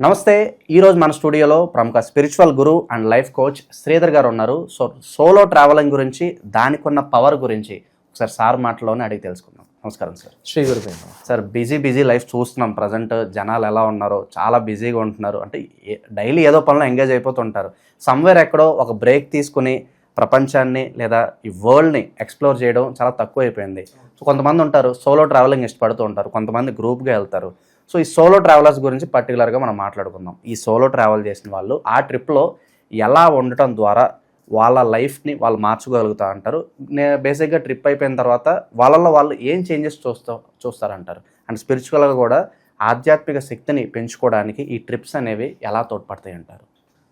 నమస్తే ఈరోజు మన స్టూడియోలో ప్రముఖ spiritual guru and life coach Sridhar garu ఉన్నారు. సో సోలో ట్రావెలింగ్ గురించి దానికి ఉన్న పవర్ గురించి ఒకసారి సార్ మాటలోనే అడిగి తెలుసుకుందాం. నమస్కారం sir. Sri Gurupema sir busy busy life చూస్తున్నాం. ప్రజెంట్ జనాలు ఎలా ఉన్నారో చాలా బిజీగా ఉంటున్నారు. అంటే డైలీ ఏదో పనిలో ఎంగేజ్ అయిపోతుంటారు. సమ్వేర్ ఎక్కడో ఒక బ్రేక్ తీసుకుని ప్రపంచాన్ని లేదా ఈ వరల్డ్ని ఎక్స్ప్లోర్ చేయడం చాలా తక్కువ అయిపోయింది సో కొంతమంది ఉంటారు సోలో ట్రావెలింగ్ ఇష్టపడుతూ ఉంటారు. కొంతమంది గ్రూప్గా వెళ్తారు. సో ఈ సోలో ట్రావెలర్స్ గురించి పర్టికులర్గా మనం మాట్లాడుకుందాం. ఈ సోలో ట్రావెల్ చేసిన వాళ్ళు ఆ ట్రిప్లో ఎలా ఉండటం ద్వారా వాళ్ళ లైఫ్ని వాళ్ళు మార్చుకోగలుగుతా అంటారు. నే బేసిక్గా ట్రిప్ అయిపోయిన తర్వాత వాళ్ళలో వాళ్ళు ఏం చేంజెస్ చూస్తా చూస్తారంటారు? అండ్ స్పిరిచువల్గా కూడా ఆధ్యాత్మిక శక్తిని పెంచుకోవడానికి ఈ ట్రిప్స్ అనేవి ఎలా తోడ్పడతాయి అంటారు?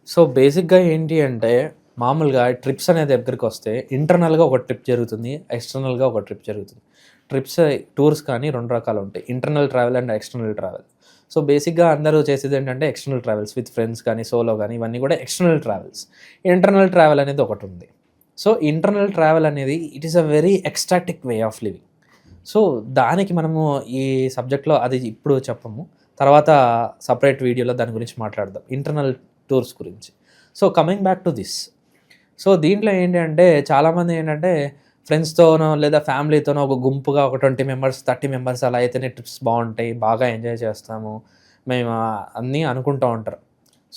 సో బేసిక్గా ఏంటి అంటే మామూలుగా ట్రిప్స్ అనే దగ్గరికి వస్తే ఇంటర్నల్గా ఒక ట్రిప్ జరుగుతుంది ఎక్స్టర్నల్గా ఒక ట్రిప్ జరుగుతుంది. ట్రిప్స్ టూర్స్ కానీ రెండు రకాలు ఉంటాయి. Internal travel and external travel. So బేసిక్గా అందరూ చేసేది ఏంటంటే ఎక్స్టర్నల్ ట్రావెల్స్ విత్ ఫ్రెండ్స్ కానీ సోలో కానీ ఇవన్నీ కూడా ఎక్స్టర్నల్ ట్రావెల్స్. ఇంటర్నల్ ట్రావెల్ అనేది ఒకటి ఉంది. సో ఇంటర్నల్ ట్రావెల్ అనేది it is a very ecstatic way of living so దానికి మనము ఈ సబ్జెక్ట్లో అది ఇప్పుడు చెప్పము. తర్వాత సపరేట్ వీడియోలో దాని గురించి మాట్లాడదాం. ఇంటర్నల్ టూర్స్ గురించి. So coming back to this. So దీంట్లో ఏంటి అంటే చాలామంది ఏంటంటే ఫ్రెండ్స్తోనో లేదా ఫ్యామిలీతోనో ఒక గుంపుగా ఒక ట్వంటీ మెంబర్స్ థర్టీ మెంబర్స్ అలా అయితేనే ట్రిప్స్ బాగుంటాయి బాగా ఎంజాయ్ చేస్తాము. మేము అన్నీ అనుకుంటూ ఉంటారు.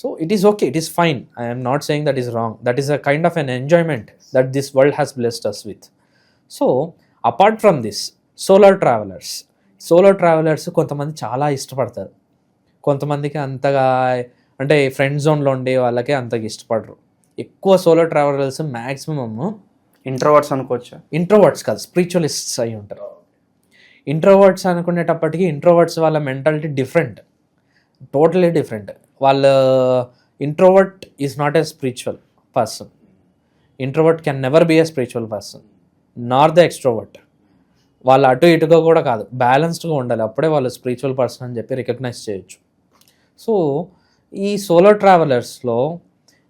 So it is okay it is fine I'm not saying that is wrong that is a kind of an enjoyment that this world has blessed us with so apart from this solar travellers solo travellers కొంతమంది చాలా ఇష్టపడతారు. కొంతమందికి అంతగా అంటే friend జోన్లో ఉండే వాళ్ళకే అంతగా ఇష్టపడరు. ఎక్కువ సోలో ట్రావెలర్స్ మ్యాక్సిమమ్ ఇంట్రోవర్ట్స్ అనుకోవచ్చు. ఇంట్రోవర్ట్స్ కాదు స్పిరిచువలిస్ట్స్ అయి ఉంటారు. ఇంట్రోవర్ట్స్ అనుకునేటప్పటికి ఇంట్రోవర్ట్స్ వాళ్ళ మెంటాలిటీ డిఫరెంట్. Totally different. వాళ్ళ introvert is not a spiritual person. Introvert can never be a spiritual person. Nor the extrovert. వాళ్ళు అటు ఇటుగా కూడా కాదు బ్యాలెన్స్డ్గా ఉండాలి. అప్పుడే వాళ్ళు స్పిరిచువల్ పర్సన్ అని చెప్పి రికగ్నైజ్ చేయొచ్చు. సో ఈ సోలో ట్రావెలర్స్లో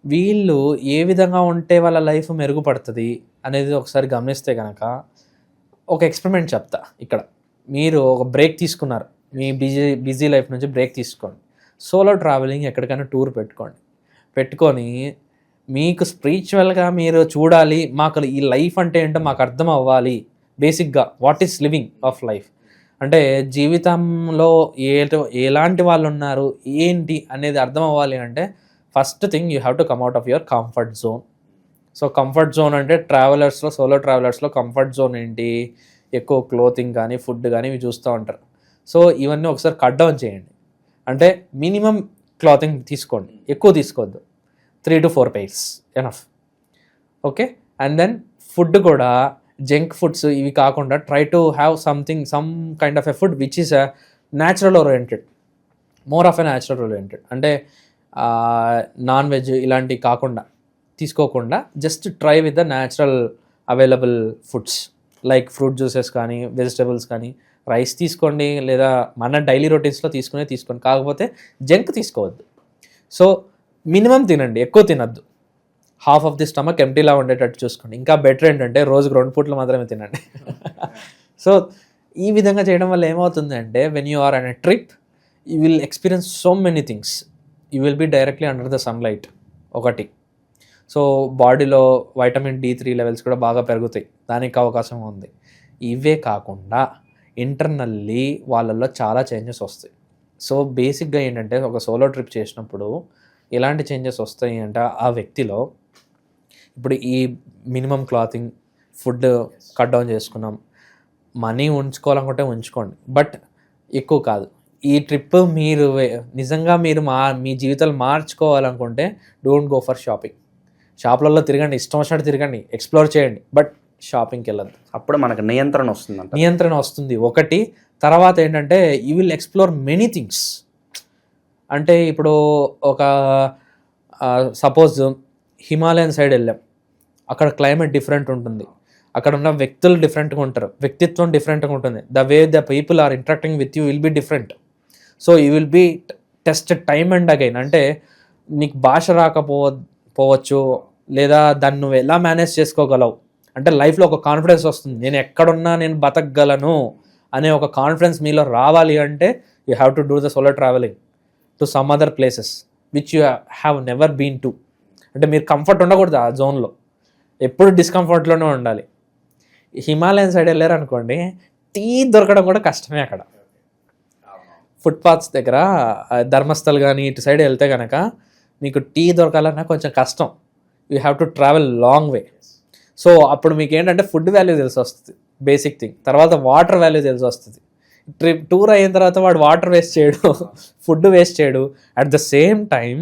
వీళ్ళు ఏ విధంగా ఉంటే వాళ్ళ లైఫ్ మెరుగుపడుతుంది అనేది ఒకసారి గమనిస్తే కనుక ఒక ఎక్స్పెరిమెంట్ చెప్తా ఇక్కడ. మీరు ఒక బ్రేక్ తీసుకున్నారు. మీ బిజీ బిజీ లైఫ్ నుంచి బ్రేక్ తీసుకోండి. సోలో ట్రావెలింగ్ ఎక్కడికైనా టూర్ పెట్టుకోండి. పెట్టుకొని మీకు స్పిరిచువల్గా మీరు చూడాలి మాకు ఈ లైఫ్ అంటే ఏంటో మాకు అర్థం అవ్వాలి. బేసిక్గా what is living of life? అంటే జీవితంలో ఏ ఎలాంటి వాళ్ళు ఉన్నారు? ఏంటి అనేది అర్థం అవ్వాలి అంటే first thing you have to come out of your comfort zone. So comfort zone అంటే ట్రావెలర్స్లో సోలో ట్రావెలర్స్లో కంఫర్ట్ జోన్ ఏంటి? ఎక్కువ క్లోతింగ్ కానీ ఫుడ్ కానీ ఇవి చూస్తూ ఉంటారు. సో ఇవన్నీ ఒకసారి కట్ డౌన్ చేయండి. అంటే మినిమం క్లాతింగ్ తీసుకోండి. ఎక్కువ తీసుకోవద్దు. Three to four pairs enough. Okay? And then food కూడా జంక్ ఫుడ్స్ ఇవి కాకుండా try to have something some kind of a food which is a natural oriented. More of a natural oriented. అంటే non veg ఇలాంటివి కాకుండా తీసుకోకుండా just try with the natural available foods like fruit juices కానీ vegetables కానీ rice తీసుకోండి లేదా మన daily రొటీన్స్లో తీసుకునే తీసుకోండి. కాకపోతే జంక్ తీసుకోవద్దు. సో మినిమం తినండి ఎక్కువ తినద్దు. హాఫ్ ఆఫ్ ది స్టమక్ ఎంటీలా ఉండేటట్టు చూసుకోండి. ఇంకా బెటర్ ఏంటంటే రోజుకు రెండు పూట్లు మాత్రమే తినండి. సో ఈ విధంగా చేయడం వల్ల ఏమవుతుంది అంటే when you are on a trip you will experience so many things you will be directly under the sunlight ఒకటి. సో బాడీలో వైటమిన్ డి త్రీ లెవెల్స్ కూడా బాగా పెరుగుతాయి. దానికి అవకాశం ఉంది. ఇవే కాకుండా ఇంటర్నల్లీ వాళ్ళల్లో చాలా చేంజెస్ వస్తాయి. సో బేసిక్గా ఏంటంటే ఒక సోలో ట్రిప్ చేసినప్పుడు ఎలాంటి చేంజెస్ వస్తాయి అంటే ఆ వ్యక్తిలో ఇప్పుడు ఈ minimum clothing food cut down చేసుకున్నాం. మనీ ఉంచుకోవాలనుకుంటే ఉంచుకోండి. బట్ ఎక్కువ కాదు. ఈ ట్రిప్ మీరు నిజంగా మీరు మా మీ జీవితాలు మార్చుకోవాలనుకుంటే డోంట్ గో ఫర్ షాపింగ్. షాపులలో తిరగండి ఇష్టం వచ్చినట్టు తిరగండి ఎక్స్ప్లోర్ చేయండి బట్ షాపింగ్కి వెళ్ళద్దు. అప్పుడు మనకు నియంత్రణ వస్తుందంట నియంత్రణ వస్తుంది. ఒకటి తర్వాత ఏంటంటే you will explore many things. అంటే ఇప్పుడు ఒక సపోజ్ హిమాలయన్ సైడ్ వెళ్ళాం. అక్కడ క్లైమేట్ డిఫరెంట్ ఉంటుంది. అక్కడ ఉన్న వ్యక్తులు డిఫరెంట్గా ఉంటారు. వ్యక్తిత్వం డిఫరెంట్గా ఉంటుంది. The way the people are interacting with you will be different. So you will be test time and again అంటే నీకు భాష రాకపో పోవచ్చు లేదా దాన్ని నువ్వు ఎలా మేనేజ్ చేసుకోగలవు? అంటే లైఫ్లో ఒక కాన్ఫిడెన్స్ వస్తుంది. నేను ఎక్కడున్నా నేను బతకగలను అనే ఒక కాన్ఫిడెన్స్ మీలో రావాలి అంటే you have to do the solo travelling to some other places which you have never been to అంటే మీరు కంఫర్ట్ ఉండకూడదు ఆ జోన్లో ఎప్పుడు డిస్కంఫర్ట్లోనే ఉండాలి. హిమాలయన్ సైడ్ వెళ్ళారనుకోండి టీ దొరకడం కూడా కష్టమే అక్కడ. ఫుట్పాత్స్ దగ్గర ధర్మస్థల్ కానీ ఇటు సైడ్ వెళ్తే కనుక మీకు టీ దొరకాలన్నా కొంచెం కష్టం. You have to travel long way so అప్పుడు మీకు ఏంటంటే ఫుడ్ వాల్యూ తెలిసి వస్తుంది బేసిక్ థింగ్ తర్వాత వాటర్ వాల్యూ తెలిసి వస్తుంది ట్రిప్ టూర్ అయిన తర్వాత వాడు వాటర్ వేస్ట్ చేయడు ఫుడ్ వేస్ట్ చేయడు. At the same time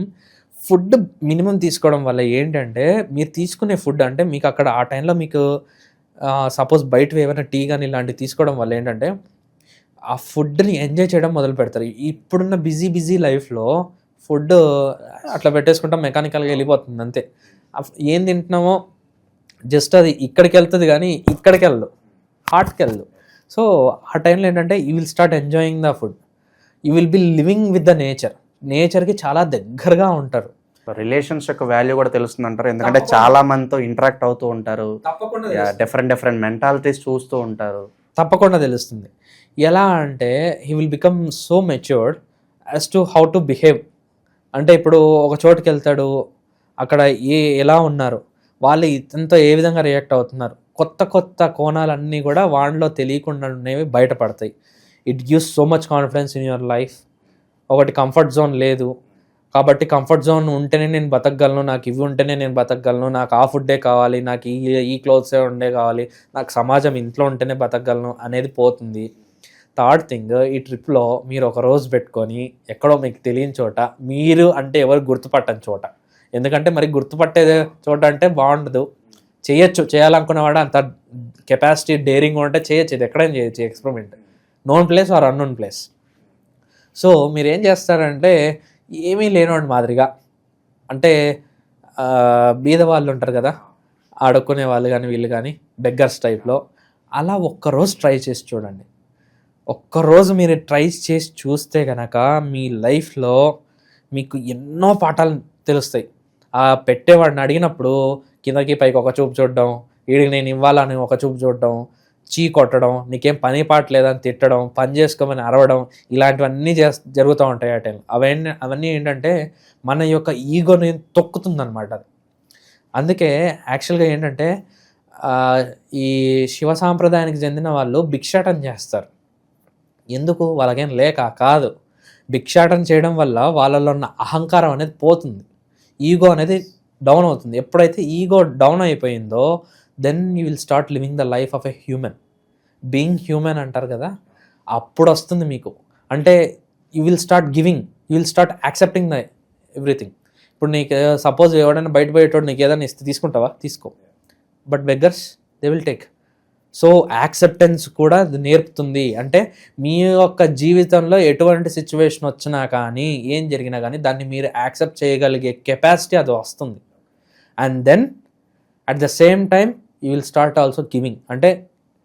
food minimum తీసుకోవడం వల్ల ఏంటంటే మీరు తీసుకునే ఫుడ్ అంటే మీకు అక్కడ ఆ టైంలో మీకు సపోజ్ బయట ఏమైనా టీ కానీ ఇలాంటివి తీసుకోవడం వల్ల ఏంటంటే ఆ ఫుడ్ని ఎంజాయ్ చేయడం మొదలు పెడతారు. ఇప్పుడున్న బిజీ బిజీ లైఫ్లో ఫుడ్ అట్లా పెట్టేసుకుంటాం మెకానికల్గా వెళ్ళిపోతుంది అంతే. ఏం తింటున్నామో జస్ట్ అది ఇక్కడికి వెళ్తుంది కానీ ఇక్కడికి వెళ్ళదు. హార్ట్కి వెళ్ళదు. సో ఆ టైంలో ఏంటంటే you will start enjoying the food you will be living with the nature నేచర్కి చాలా దగ్గరగా ఉంటారు. రిలేషన్స్ యొక్క వాల్యూ కూడా తెలుస్తుంది అంటారు ఎందుకంటే చాలా మందితో ఇంటరాక్ట్ అవుతూ ఉంటారు. డిఫరెంట్ డిఫరెంట్ మెంటాలిటీస్ చూస్తూ ఉంటారు. తప్పకుండా తెలుస్తుంది. ఎలా అంటే he will become so matured as to how to behave అంటే ఇప్పుడు ఒక చోటుకి వెళ్తాడు అక్కడ ఏ ఎలా ఉన్నారు వాళ్ళు ఇతనితో ఏ విధంగా రియాక్ట్ అవుతున్నారు కొత్త కొత్త కోణాలన్నీ కూడా వాళ్ళలో తెలియకుండా ఉండేవి బయటపడతాయి. It gives so much confidence in your life ఒకటి కంఫర్ట్ జోన్ లేదు కాబట్టి కంఫర్ట్ జోన్ ఉంటేనే నేను బతకగలను నాకు ఇవి ఉంటేనే నేను బతకగలను నాకు ఆ ఫుడ్డే కావాలి నాకు ఈ ఈ క్లోత్సే ఉండే కావాలి నాకు సమాజం ఇంట్లో ఉంటేనే బతకగలను అనేది పోతుంది. థర్డ్ థింగ్ ఈ ట్రిప్లో మీరు ఒక రోజు పెట్టుకొని ఎక్కడో మీకు తెలియని చోట మీరు అంటే ఎవరు గుర్తుపట్టని చోట. ఎందుకంటే మరి గుర్తుపట్టే చోట అంటే బాగుండదు. చేయొచ్చు చేయాలనుకున్నవాడు అంత కెపాసిటీ డేరింగ్ ఉంటే చేయొచ్చు. ఇది ఎక్కడైనా చేయొచ్చు experiment known place or unknown place so మీరు ఏం చేస్తారంటే ఏమీ లేనివాడు మాదిరిగా. అంటే బీద వాళ్ళు ఉంటారు కదా ఆడుకునే వాళ్ళు కానీ వీళ్ళు కానీ బెగ్గర్స్ టైప్లో అలా ఒక్కరోజు ట్రై చేసి చూడండి. ఒక్కరోజు మీరు ట్రై చేసి చూస్తే కనుక మీ లైఫ్లో మీకు ఎన్నో పాఠాలు తెలుస్తాయి. ఆ పెట్టేవాడిని అడిగినప్పుడు కిందకి పైకి ఒక చూపు చూడడం వీడికి నేను ఇవ్వాలని ఒక చూపు చూడడం చీ కొట్టడం నీకేం పని పాట లేదని తిట్టడం పని చేసుకోమని అరవడం ఇలాంటివన్నీ చేస్ జరుగుతూ ఉంటాయి ఆ టైం అవన్నీ అవన్నీ ఏంటంటే మన యొక్క ఈగోని తొక్కుతుందనమాట అది. అందుకే యాక్చువల్గా ఏంటంటే ఈ శివ సాంప్రదాయానికి చెందిన వాళ్ళు భిక్షాటన చేస్తారు. ఎందుకు? వాళ్ళకేం లేక? కాదు. భిక్షాటన చేయడం వల్ల వాళ్ళలో ఉన్న అహంకారం అనేది పోతుంది. ఈగో అనేది డౌన్ అవుతుంది. ఎప్పుడైతే ఈగో డౌన్ అయిపోయిందో then you will start living the life of a human being human అంటారు కదా అప్పుడు వస్తుంది మీకు. అంటే you will start giving you will start accepting the everything ఇప్పుడు నీకు సపోజ్ ఎవడైనా బయట పోయేటోడు నీకు ఏదైనా ఇస్తే తీసుకుంటావా? తీసుకో. But beggars they will take so acceptance కూడా నేర్పుతుంది. అంటే మీ యొక్క జీవితంలో ఎటువంటి సిచ్యువేషన్ వచ్చినా కానీ ఏం జరిగినా కానీ దాన్ని మీరు యాక్సెప్ట్ చేయగలిగే కెపాసిటీ అది వస్తుంది. And then at the same time you will start also giving అంటే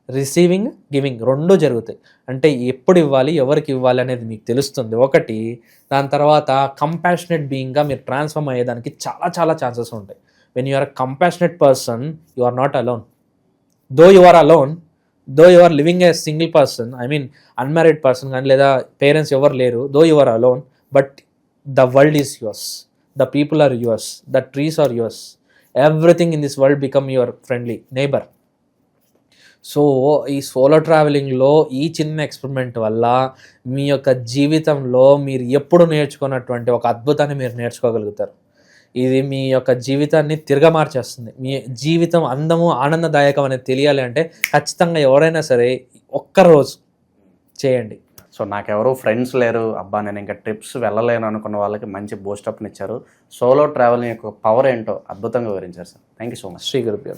రిసీవింగ్ గివింగ్ రెండూ జరుగుతాయి. అంటే ఎప్పుడు ఇవ్వాలి ఎవరికి ఇవ్వాలి అనేది మీకు తెలుస్తుంది. ఒకటి దాని తర్వాత కంపాషనెట్ బీయింగ్గా మీరు ట్రాన్స్ఫార్మ్ అయ్యేదానికి చాలా చాలా ఛాన్సెస్ ఉంటాయి. When you are compassionate person you are not alone though you are alone though you are living a single person I mean unmarried person కానీ లేదా పేరెంట్స్ ఎవరు లేరు though you are alone but the world is yours the people are yours the trees are yours everything in this world become your friendly neighbour so ఈ solo ట్రావెలింగ్లో ఈ చిన్న experiment వల్ల మీ యొక్క జీవితంలో మీరు ఎప్పుడు నేర్చుకున్నటువంటి ఒక అద్భుతాన్ని మీరు నేర్చుకోగలుగుతారు. ఇది మీ యొక్క జీవితాన్ని తిరగమార్చేస్తుంది మీ జీవితం అందము ఆనందదాయకం అనేది తెలియాలి అంటే ఖచ్చితంగా ఎవరైనా సరే ఒక్కరోజు చేయండి. సో నాకెవరు ఫ్రెండ్స్ లేరు. అబ్బా నేను ఇంకా ట్రిప్స్ వెళ్ళలేను అనుకున్న వాళ్ళకి మంచి బూస్టప్ని ఇచ్చారు. సోలో ట్రావెలింగ్ యొక్క పవర్ ఏంటో అద్భుతంగా వివరించారు sir. Thank you so much Shri గురుభ్యో